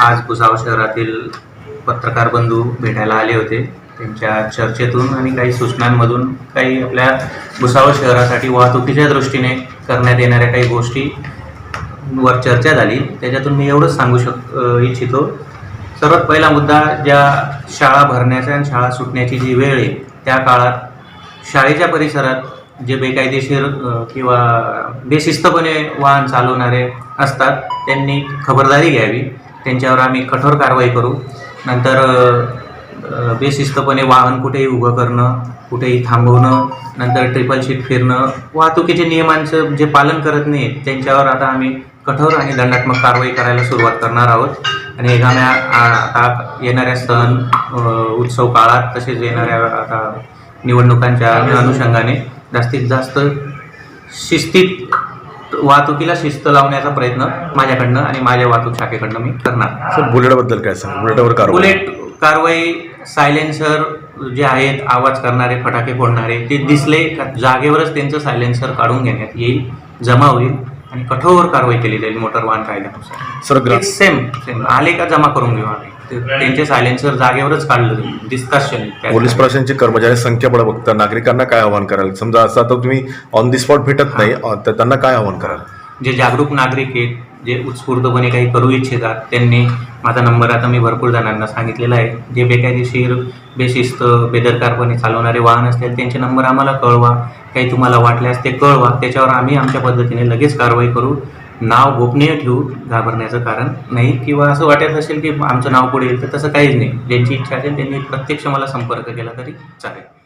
आज भुसावळ शहरातील पत्रकार बंधू भेटायला आले होते. त्यांच्या चर्चेतून आणि काही सूचनांमधून काही आपल्या भुसावळ शहरासाठी वाहतुकीच्या दृष्टीने करण्यात येणाऱ्या काही गोष्टी वर चर्चा झाली. त्याच्यातून मी एवढंच सांगू शक इच्छितो. सर्वात पहिला मुद्दा ज्या शाळा भरण्याच्या आणि शाळा सुटण्याची जी वेळ आहे त्या काळात शाळेच्या परिसरात जे बेकायदेशीर किंवा बेशिस्तपणे वाहन चालवणारे असतात त्यांनी खबरदारी घ्यावी. त्यांच्यावर आम्ही कठोर कारवाई करू. नंतर बेशिस्तपणे वाहन कुठेही उभं करणं कुठेही थांबवणं नंतर ट्रिपल शीट फिरणं वाहतुकीचे नियमांचं जे पालन करत नाही त्यांच्यावर आता आम्ही कठोर आणि दंडात्मक कारवाई करायला सुरुवात करणार आहोत. आणि येणाऱ्या आ- आता येणाऱ्या सण उत्सव काळात तसेच येणाऱ्या आता निवडणुकांच्या अनुषंगाने जास्तीत जास्त शिस्तीत वाहतुकीला शिस्त लावण्याचा प्रयत्न माझ्याकडनं आणि माझ्या वाहतूक शाखेकडनं मी करणार. सर बुलेटबद्दल काय सांग? बुलेटवर कारवाई. बुलेट कारवाई सायलेन्सर जे आहेत आवाज करणारे फटाके फोडणारे ते दिसले का? जागेवरच त्यांचं सायलेन्सर काढून घेण्यात येईल जमा होईल आणि कठोर कारवाई केली जाईल मोटर वाहन कायद्यानुसार. Sir same same. आले का जमा करून घेऊ आम्ही? त्यांचे सायलेन्सर जागेवरच काढलं त्या- पोलीस प्रशासनची कर्मचारी संख्याबळ बघता नागरिकांना काय आवाहन कराल? समजा असं आता तुम्ही ऑन दी स्पॉट भेटत नाही तर त्यांना काय आवाहन कराल? जे जागरूक नागरिक आहेत जे उत्स्फूर्तपणे काही करू इच्छितात त्यांनी माझा नंबर आता मी भरपूर जणांना सांगितलेला आहे. जे बेकायदेशीर बेशिस्त बेदरकारपणे चालवणारे वाहन असतील त्यांचे नंबर आम्हाला कळवा. काही तुम्हाला वाटल्यास ते कळवा. त्याच्यावर आम्ही आमच्या पद्धतीने लगेच कारवाई करू. नाव गोपनीय ठेवू घाबरण्याचं कारण नाही किंवा असं वाटत असेल की आमचं नाव पुढे येईल तर तसं काहीच नाही. ज्यांची इच्छा असेल त्यांनी प्रत्यक्ष मला संपर्क केला तरी चालेल.